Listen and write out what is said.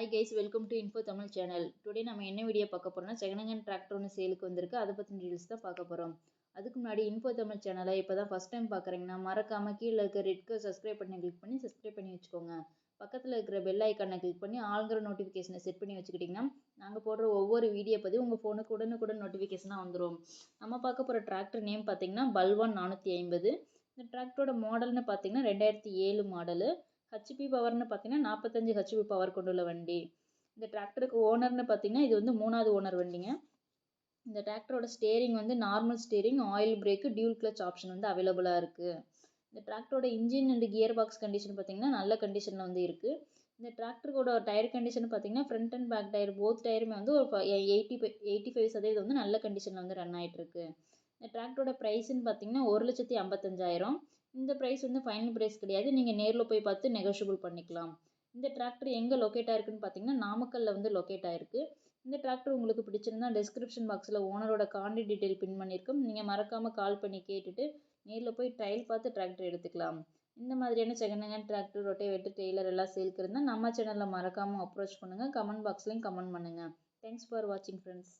Hi guys welcome to info Tamil channel today நம்ம என்ன video பார்க்க போகிறோம்னா செகண்ட் ஹேண்ட் டிராக்டர் ஒன்று சேலுக்கு வந்திருக்கு. அதை பற்றின ரீல்ஸ் தான் பார்க்க போகிறோம் அதுக்கு முன்னாடி இன்ஃபோ தமிழ் சேனலை இப்போ தான் ஃபஸ்ட் டைம் பார்க்குறீங்கன்னா மறக்காம கீழே இருக்க ரெட்க்கு சப்ஸ்கிரைப் பண்ணி கிளிக் பண்ணி சப்ஸ்கிரைப் பண்ணி வச்சுக்கோங்க. பக்கத்தில் இருக்கிற பெல் ஐக்கானை கிளிக் பண்ணி ஆளுங்கிற நோட்டிஃபிகேஷனை செட் பண்ணி வச்சுக்கிட்டிங்கன்னா நாங்கள் போடுற ஒவ்வொரு வீடியோ பற்றி உங்கள் ஃபோனுக்கு உடனுக்குடன் நோட்டிஃபிகேஷனாக வந்துடும் நம்ம பார்க்க போகிற டிராக்டர் நேம் பார்த்தீங்கன்னா பல்வான் நானூற்றி ஐம்பது. இந்த டிராக்டரோட மாடல்னு பார்த்தீங்கன்னா ரெண்டாயிரத்தி ஏழு மாடலு ஹெச்பி பவர்னு பார்த்தீங்கன்னா நாற்பத்தஞ்சு ஹெச்பி பவர் கொண்டுள்ள வண்டி. இந்த டிராக்டருக்கு ஓனர்னு பார்த்தீங்கன்னா இது வந்து மூணாவது ஓனர் வண்டிங்க. இந்த டிராக்டரோட ஸ்டேரிங் வந்து normal steering oil brake dual clutch option வந்து அவைலபிளாக இருக்குது இந்த டிராக்டரோட engine and gear box condition பார்த்தீங்கன்னா நல்ல கண்டிஷனில் வந்து இருக்குது இந்த டிராக்டரோட டயர் கண்டிஷன் பார்த்தீங்கன்னா front and back tyre both டயருமே வந்து ஒரு எயிட்டி எயிட்டி ஃபைவ் சதவீதம் வந்து நல்ல கண்டிஷனில் வந்து ரன் ஆகிட்டு இருக்கு. இந்த டிராக்டரோட ப்ரைஸ்ன்னு பார்த்தீங்கன்னா ஒரு லட்சத்தி ஐம்பத்தஞ்சாயிரம். இந்த ப்ரைஸ் வந்து ஃபைனல் ப்ரைஸ் கிடையாது. நீங்கள் நேரில் போய் பார்த்து நெகோஷியபிள் பண்ணிக்கலாம். இந்த டிராக்டர் எங்கே லொக்கேட் ஆயிருக்குன்னு பார்த்தீங்கன்னா நாமக்கல்லில் வந்து லொக்கேட் ஆயிருக்கு. இந்த டிராக்டர் உங்களுக்கு பிடிச்சிருந்தா டிஸ்கிரிப்ஷன் பாக்ஸில் ஓனரோட காண்டி டீட்டெயில் பின் பண்ணியிருக்கோம். நீங்கள் மறக்காமல் கால் பண்ணி கேட்டுட்டு நேரில் போய் ட்ரையல் பார்த்து டிராக்டர் எடுத்துக்கலாம். இந்த மாதிரியான second hand tractor rotavator trailer எல்லாம் சேல்க்கு இருந்தால் நம்ம சேனலில் மறக்காமல் அப்ரோச் பண்ணுங்கள் கமெண்ட் பாக்ஸ்லையும் கமெண்ட் பண்ணுங்கள் தேங்க்ஸ் ஃபார் வாட்சிங் ஃப்ரெண்ட்ஸ்